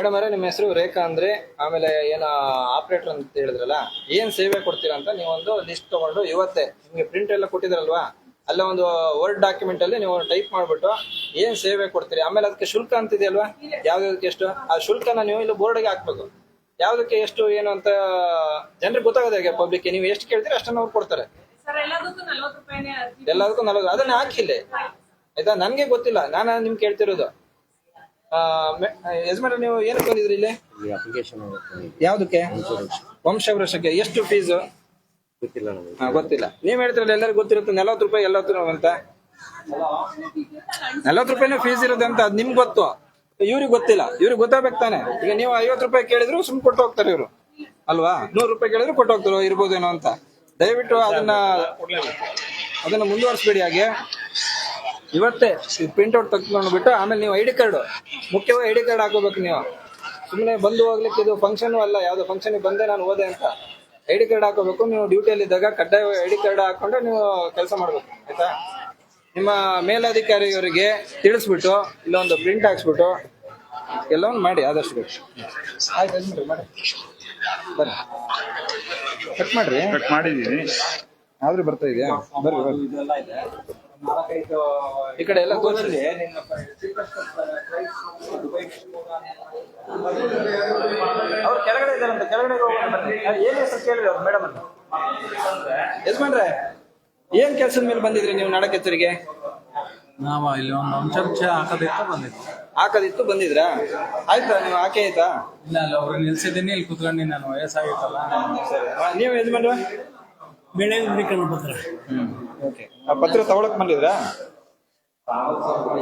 Madam ಅವರೇ ನಿಮ್ಮ ಹೆಸರು ರೇಖಾ ಅಂದ್ರೆ ಆಮೇಲೆ ಏನ ಆಪರೇಟರ್ ಅಂತ ಹೇಳಿದ್ರಲ್ಲ ಏನ್ ಸೇವೆ ಕೊಡ್ತೀರಾ ಅಂತ ನೀವು ಒಂದು ಲಿಸ್ಟ್ ತಗೊಂಡು ಇವತ್ತೇ ನಿಮ್ಗೆ ಪ್ರಿಂಟ್ ಎಲ್ಲ ಕೊಟ್ಟಿದ್ರಲ್ವಾ ಅಲ್ಲ ಒಂದು ವರ್ಡ್ ಡಾಕ್ಯುಮೆಂಟ್ ಅಲ್ಲಿ ನೀವು ಟೈಪ್ ಮಾಡ್ಬಿಟ್ಟು ಏನ್ ಸೇವೆ ಕೊಡ್ತೀರಿ? ಆಮೇಲೆ ಅದಕ್ಕೆ ಶುಲ್ಕ ಅಂತಿದೆಯಲ್ವಾ ಯಾವ್ದಕ್ಕೆ ಎಷ್ಟು? ಆ ಶುಲ್ಕನ ನೀವು ಇಲ್ಲಿ ಬೋರ್ಡ್ಗೆ ಹಾಕ್ಬೇಕು. ಯಾವ್ದಕ್ಕೆ ಎಷ್ಟು ಏನು ಅಂತ ಜನರಿಗೆ ಗೊತ್ತಾಗೋದು ಹೇಗೆ ಪಬ್ಲಿಕ್ ನೀವು ಎಷ್ಟು ಕೇಳ್ತೀರಿ ಅಷ್ಟನ್ನ ಅವ್ರು ಕೊಡ್ತಾರೆ. ಎಲ್ಲದಕ್ಕೂ ನಲ್ವತ್ತು ಅದನ್ನ ಹಾಕಿಲ್ಲ. ಆಯ್ತಾ? ನನ್ಗೆ ಗೊತ್ತಿಲ್ಲ. ನಾನು ನಿಮ್ಗೆ ಕೇಳ್ತಿರೋದು. ಯಜಮಾನ್ರೆ ನೀವು ಏನಕ್ಕೆ ಬಂದಿದ್ರಿ ಇಲ್ಲಿ? ಅಪ್ಲಿಕೇಶನ್ ಯಾವ್ದಕ್ಕೆ? ವಂಶವೃಷಕ್ಕೆ ಎಷ್ಟು ಫೀಸ್ ಗೊತ್ತಿಲ್ಲ ನಮಗೆ. ಗೊತ್ತಿಲ್ಲ. ನೀವ್ ಹೇಳ್ತಿರಲ್ಲ ಎಲ್ಲರಿಗೂ ಗೊತ್ತಿರುತ್ತೆ. ನಲವತ್ತು ರೂಪಾಯಿ ಎಲ್ಲತ್ತು ಅಂತ. ನಲವತ್ತು ರೂಪಾಯಿನ ಫೀಸ್ ಇರುತ್ತೆ ಅಂತ ಅದ್ ನಿಮ್ಗೆ ಗೊತ್ತು. ಇವ್ರಿಗೆ ಗೊತ್ತಿಲ್ಲ. ಇವ್ರಿಗೆ ಗೊತ್ತಾಗ್ಬೇಕು ತಾನೆ. ಈಗ ನೀವು ಐವತ್ತು ರೂಪಾಯಿ ಕೇಳಿದ್ರು ಸುಮ್ ಕೊಟ್ಟು ಹೋಗ್ತಾರೆ ಇವರು. ಅಲ್ವಾ? ನೂರು ರೂಪಾಯಿ ಕೇಳಿದ್ರು ಕೊಟ್ಟು ಹೋಗ್ತಾರೋ. ಇರ್ಬೋದೇನೋ ಅಂತ. ದಯವಿಟ್ಟು ಅದನ್ನ ಅದನ್ನ ಮುಂದುವರಿಸಬೇಡಿ ಹಾಗೆ. ಇವತ್ತೇ ಪ್ರಿಂಟ್ಔಟ್ ತೆಗೆದುಕೊಂಡು ಬಿಟ್ಟು ಆಮೇಲೆ ನೀವು ಐ ಡಿ ಕಾರ್ಡ್ ಮುಖ್ಯವಾಗಿ ಐ ಡಿ ಕಾರ್ಡ್ ಹಾಕೋಬೇಕು ನೀವು. ಸುಮ್ಮನೆ ಬಂದು ಹೋಗ್ಲಿಕ್ಕೆ ಇದು ಫಂಕ್ಷನ್ ಅಲ್ಲ ಯಾವ್ದು ಫಂಕ್ಷನ್ ಬಂದೆ ನಾನು ಓದೆ ಅಂತ. ಐ ಡಿ ಕಾರ್ಡ್ ಹಾಕೋಬೇಕು ನೀವು ಡ್ಯೂಟಿಯಲ್ಲಿ ಇದ್ದಾಗ ಕಡ್ಡಾಯ ಐ ಡಿ ಕಾರ್ಡ್ ಹಾಕೊಂಡು ನೀವು ಕೆಲಸ ಮಾಡ್ಬೇಕು ಆಯ್ತಾ? ನಿಮ್ಮ ಮೇಲಧಿಕಾರಿಯವರಿಗೆ ತಿಳಿಸ್ಬಿಟ್ಟು ಇಲ್ಲೊಂದು ಪ್ರಿಂಟ್ ಹಾಕ್ಸ್ಬಿಟ್ಟು ಎಲ್ಲವನ್ನು ಮಾಡಿ ಆದಷ್ಟು ಬೇಕು ಆಯ್ತು ಮಾಡಿ. ಬರ್ರಿ. ಕಟ್ ಮಾಡ್ರಿ. ಕಟ್ ಮಾಡಿದ್ದೀನಿ ಆದ್ರೂ ಬರ್ತಾ ಇದೆಯಾ? ಬರ್ರಿ ಬರ್ರಿ. ಈ ಕಡೆ ಎಲ್ಲ ತೋರಿಸಿ ಅವ್ರು ಕೆಳಗಡೆ ಇದ್ದಾರಂತೆ ಕೆಳಗಡೆ ಏನ್ ಹೆಸರು ಕೇಳಿ ಅವ್ರು ಮೇಡಮ್ ಅಂತ ಯಜಮಾನ್ರೆ ಏನ್ ಕೆಲಸದ ಮೇಲೆ ಬಂದಿದ್ರಿ ನೀವು ನಾಡ ಕಚೇರಿಗೆ ನಾವು ಇಲ್ಲಿ ಒಂದು ಅಂಶ ಹಾಕೋದಿತ್ತು ಬಂದಿತ್ತು ಹಾಕದಿತ್ತು ಬಂದಿದ್ರಾ? ಆಯ್ತಾ ನೀವು ಹಾಕಿ ಆಯ್ತಾ? ಇಲ್ಲ ಅಲ್ಲಿ ಅವ್ರು ನಿಲ್ಸಿದ್ದೀನಿ ಇಲ್ಲಿ ಕುತ್ಕೊಂಡು ನಾನು ವಯಸ್ಸಾಗಿತ್ತಲ್ಲ. ನೀವು ಯಜಮಾನ್ರ? ಬೆಳೆ ವಿವೇಕಾನಂದ ಪತ್ರ. ಆ ಪತ್ರ ತಗೊಳಕ್ ಬಂದಿದ್ರಾ?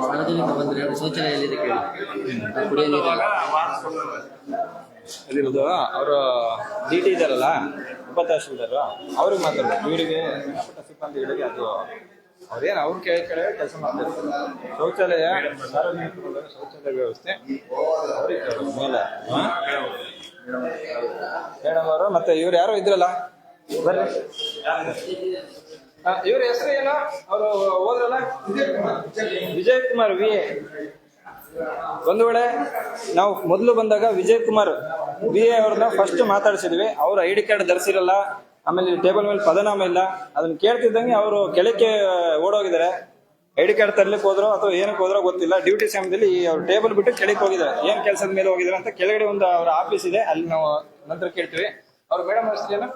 ಸಾರ್ವಜನಿಕ ಬಂದ್ರೆ ಶೌಚಾಲಯ ಅವರು ಡಿ ಟಿ ಇದಾರಲ್ಲ, ಉಪ ತಹಶೀಲ್ದಾರ್, ಅವ್ರಿಗೆ ಮಾತಾಡ್ಬೇಕು. ಇವರಿಗೆ ಸಣ್ಣಪುಟ್ಟ ಸಿಬ್ಬಂದಿಗಳಿಗೆ ಅದು ಅವ್ರೇನು ಅವ್ರ ಕೇಳಿ ಕೇಳಿ ಕೆಲಸ ಮಾಡ್ತಾರೆ. ಶೌಚಾಲಯ ಸಾರ್ವಜನಿಕ ಶೌಚಾಲಯ ವ್ಯವಸ್ಥೆ ಅವ್ರಿಗೆ ಮೇಲೆ. ಮೇಡಮ್ ಅವರು, ಮತ್ತೆ ಇವ್ರು ಯಾರು ಇದ್ರಲ್ಲ? ಬರ್ರಿ. ಇವ್ರ ಹೆಸರು ಏನು? ಅವರು ಹೋದ್ರಲ್ಲ? Vijay Kumar V A. ಒಂದು ವೇಳೆ ನಾವು ಮೊದಲು ಬಂದಾಗ ವಿಜಯ್ ಕುಮಾರ್ ಬಿ ಎ ಅವ್ರನ್ನ ಫಸ್ಟ್ ಮಾತಾಡಿಸಿದ್ವಿ. ಅವ್ರು ಐ ಡಿ ಕಾರ್ಡ್ ಧರಿಸಿರಲ್ಲ, ಆಮೇಲೆ ಟೇಬಲ್ ಮೇಲೆ ಪದನಾಮ ಇಲ್ಲ. ಅದನ್ನ ಕೇಳ್ತಿದ್ದಂಗೆ ಅವರು ಕೆಳಕ್ಕೆ ಓಡೋಗಿದ್ದಾರೆ. ಐ ಡಿ ಕಾರ್ಡ್ ತರ್ಲಿಕ್ಕೆ ಹೋದ್ರೋ ಅಥವಾ ಏನಕ್ಕೆ ಹೋದ್ರೋ ಗೊತ್ತಿಲ್ಲ. ಡ್ಯೂಟಿ ಸಮಯದಲ್ಲಿ ಅವ್ರು ಟೇಬಲ್ ಬಿಟ್ಟು ಕೆಳಕ್ಕೆ ಹೋಗಿದ್ದಾರೆ. ಏನ್ ಕೆಲಸದ ಮೇಲೆ ಹೋಗಿದ್ದಾರೆ ಅಂತ ಕೆಳಗಡೆ ಒಂದು ಅವರ ಆಫೀಸ್ ಇದೆ. ಅಲ್ಲಿ ನಾವು ನಂತರ ಕೇಳ್ತೀವಿ. ಅವ್ರ ಮೇಡಮ್ ಹೆಸರೇನು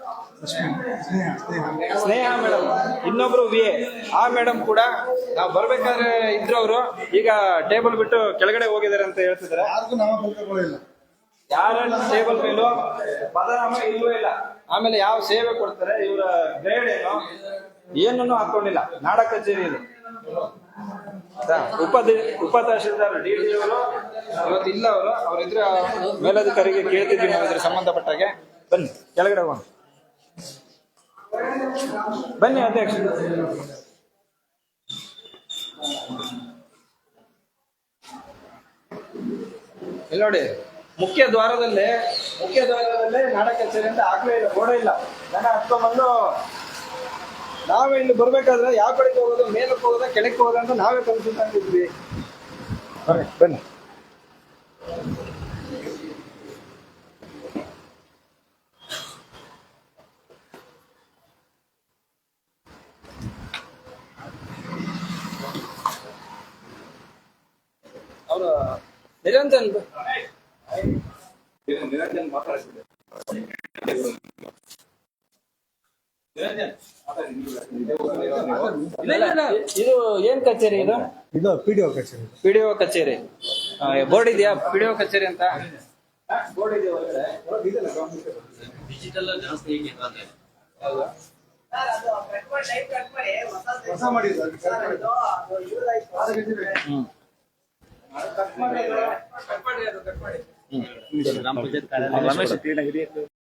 ಸ್ನೇಹ. ಮೇಡಮ್. ಇನ್ನೊಬ್ರು ವಿ ಎ. ಆ ಮೇಡಮ್ ಕೂಡ ನಾವು ಬರ್ಬೇಕಾದ್ರೆ ಇದ್ರು ಅವರು. ಈಗ ಟೇಬಲ್ ಬಿಟ್ಟು ಕೆಳಗಡೆ ಹೋಗಿದ್ದಾರೆ ಅಂತ ಹೇಳ್ತಿದ್ದಾರೆ. ಯಾರ ಟೇಬಲ್ ಮೇಲೂ? ಪದನಾಮ ಇಲ್ಲೂ ಇಲ್ಲ. ಆಮೇಲೆ ಯಾವ ಸೇವೆ ಕೊಡ್ತಾರೆ? ಇವರ ಗ್ರೇಡ್ ಏನು? ಏನನ್ನು ಹಾಕೊಂಡಿಲ್ಲ. ನಾಡ ಕಚೇರಿ ಇದು? ಉಪ ಉಪ ತಹಶೀಲ್ದಾರ್ ಡಿ ಡಿ ಅವರು ಇವತ್ತು ಇಲ್ಲ ಅವರು. ಅವರಿದ್ರೆ ಮೇಲಧಿಕಾರಿಗೆ ಕೇಳ್ತಿದ್ವಿ ನಾವು ಇದ್ರ ಸಂಬಂಧಪಟ್ಟಾಗೆ. ಬನ್ನಿ ಕೆಳಗಡೆ ಹೋಗೋಣ. ಬನ್ನಿ ಅಧ್ಯಕ್ಷ. ಇಲ್ಲಿ ನೋಡಿ ಮುಖ್ಯ ದ್ವಾರದಲ್ಲೇ ಮುಖ್ಯ ದ್ವಾರದಲ್ಲೇ ನಾಡ ಕಚೇರಿ ಅಂತ ಆಗ್ಲೇ ಇಲ್ಲ ಗೋಡೆ ಇಲ್ಲ. ಜನ ಹತ್ಕೊಂಡ್ಬಂದು ನಾವೇ ಇಲ್ಲಿ ಬರ್ಬೇಕಾದ್ರೆ ಯಾವ ಕಡೆಗೆ ಹೋಗೋದು ಮೇಲಕ್ಕೆ ಹೋಗೋದ ಕೆಳಕ್ಕೆ ಹೋಗೋದ ಅಂತ ನಾವೇ ಕಲಿಸ್ತಾ ಆಗಿದ್ವಿ ಬನ್ನಿ ಬನ್ನಿ ಅವರು ನಿರಂಜನ್ ಮಾತಾಡ್ತಿದ್ದೆ. ಇದು ಏನ್ ಕಚೇರಿ ಇದು? ಇದು ಪಿ ಡಿ ಒ ಕಚೇರಿ. ಪಿಡಿಒ ಕಚೇರಿ. ಬೋರ್ಡ್ ಇದೆಯಾ? ಪಿಡಿಒ ಕಚೇರಿ ಅಂತ? ಬೋರ್ಡ್ ಡಿಜಿಟಲ್ ಜಾಸ್ತಿ? ಹೊಸ ಮಾಡಿ. ಗ್ರಾಮ ಪಂಚಾಯತ್ ಕಾರ್ಯಾಲಯ